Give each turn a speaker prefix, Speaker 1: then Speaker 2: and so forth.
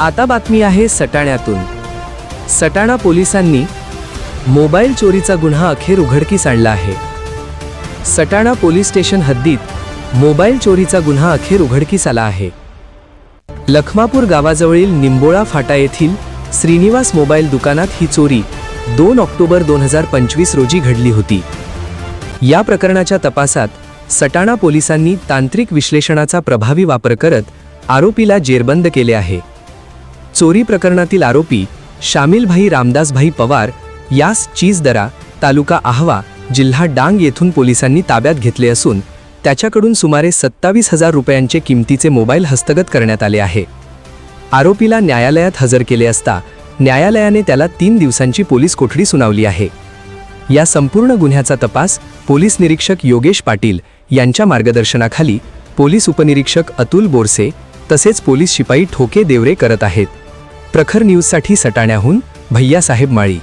Speaker 1: आता बातमी आहे सटाण्यातून. सटाणा पोलिसांनी मोबाईल चोरीचा गुन्हा अखेर उघडकीस आणला आहे. सटाणा पोलीस स्टेशन हद्दीत मोबाईल चोरीचा गुन्हा अखेर उघडकीस आला आहे. लखमापूर गावाजवळील निंबोळा फाटा येथील श्रीनिवास मोबाईल दुकानात ही चोरी दोन ऑक्टोबर दोन हजार पंचवीस रोजी घडली होती. या प्रकरणाच्या तपासात सटाणा पोलिसांनी तांत्रिक विश्लेषणाचा प्रभावी वापर करत आरोपीला जेरबंद केले आहे. चोरी प्रकरणातील आरोपी शामिलभाई रामदासभाई पवार यास चीजदरा तालुका आहवा जिल्हा डांग येथून पोलिसांनी ताब्यात घेतले असून त्याच्याकडून सुमारे सत्तावीस हजार रुपयांचे किमतीचे मोबाईल हस्तगत करण्यात आले आहे. आरोपीला न्यायालयात हजर केले असता न्यायालयाने त्याला तीन दिवसांची पोलीस कोठडी सुनावली आहे. या संपूर्ण गुन्ह्याचा तपास पोलीस निरीक्षक योगेश पाटील यांच्या मार्गदर्शनाखाली पोलीस उपनिरीक्षक अतुल बोरसे तसेच पोलीस शिपाई ठोके देवरे करत आहेत. प्रखर न्यूजसाठी सटाण्याहून भैयासाहेब माळी.